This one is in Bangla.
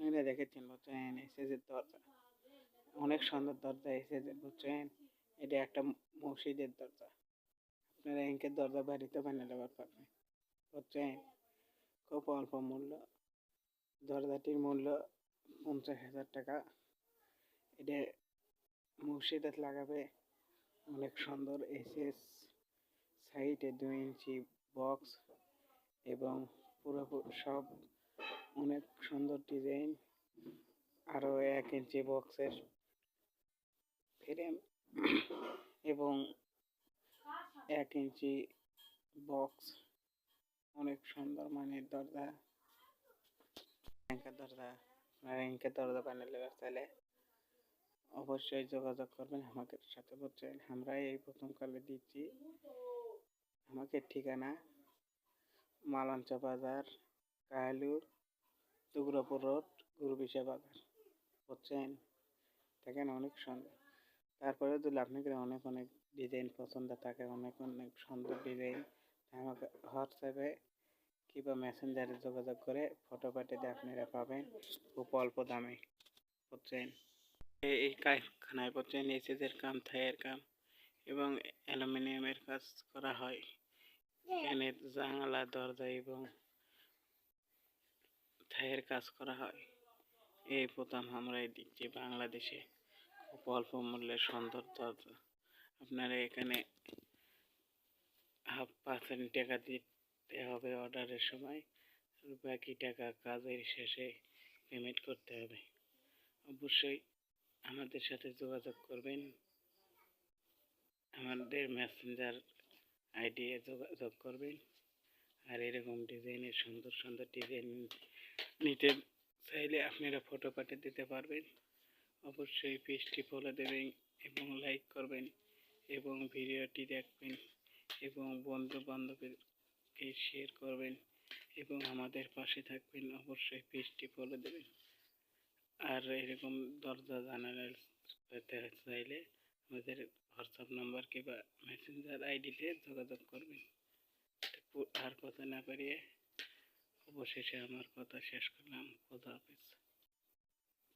আপনারা দেখেছেন বুঝছেন? এসএসের দরজা। অনেক সুন্দর দরজা এসেছে বুঝছেন? এটা একটা মসজিদের দরজা। আপনারা এঁকের দরজা বাড়িতে বানিয়ে দেওয়ার পারবেন, বুঝছেন? খুব অল্প মূল্য। দরজাটির মূল্য পঞ্চাশ হাজার টাকা। এটা মসজিদে লাগাবে। অনেক সুন্দর এসএস সাইডে দুই ইঞ্চি বক্স এবং পুরোপুরি সব অনেক সুন্দর ডিজাইন। আরও এক ইঞ্চি বক্সের ফ্রেম এবং এক ইঞ্চি বক্স। অনেক সুন্দর মানের দরজা। ব্যাংকের দরজা। আপনারা ইঙ্কের দরজা বানালে চাইলে অবশ্যই যোগাযোগ করবেন আমাদের সাথে বলছেন। আমরা এই প্রথমকালে দিচ্ছি। আমাদের ঠিকানা, মালাঞ্চা বাজার কাহালুর দুর্গাপুর রোড গুরুবিশা বাজার বুঝছেন দেখেন অনেক সুন্দর তারপরে যদি আপনাকে অনেক অনেক ডিজাইন পছন্দ থাকে অনেক অনেক সুন্দর ডিজাইন আমাকে হোয়াটসঅ্যাপে কিংবা মেসেঞ্জারে যোগাযোগ করে ফটো পাঠিয়ে আপনারা পাবেন খুব অল্প দামে বুঝছেন এই কারখানায় বুঝছেন এসিদের কাম, থাইয়ের কাম এবং অ্যালুমিনিয়ামের কাজ করা হয়। এখানে জানালা, দরজা এবং থাইয়ের কাজ করা হয়। এই প্রথম আমরাই দিচ্ছি বাংলাদেশে। খুব অল্প মূল্যে সুন্দর দরজা আপনারা এখানে হাফ পার্সেন্ট টাকা দিতে হবে অর্ডারের সময়। বাকি টাকা কাজের শেষে পেমেন্ট করতে হবে। অবশ্যই আমাদের সাথে যোগাযোগ করবেন। আমাদের মেসেঞ্জার আইডি যোগাযোগ করবেন। আর এরকম ডিজাইনের সুন্দর সুন্দর ডিজাইন নিতে চাইলে আপনারা ফটো পাঠিয়ে দিতে পারবেন। অবশ্যই পেজটি ফলো দেবেন এবং লাইক করবেন এবং ভিডিওটি দেখবেন এবং বন্ধু বান্ধবীকে শেয়ার করবেন এবং আমাদের পাশে থাকবেন, অবশ্যই পেজটি ফলো দেবেন। আর এরকম দরজা জানালা পেতে চাইলে আমাদের হোয়াটসঅ্যাপ নাম্বার কিংবা মেসেঞ্জার আইডিতে যোগাযোগ করবেন। আর কথা না পারিয়ে অবশেষে আমার কথা শেষ করলাম। খোদা হাফেজ।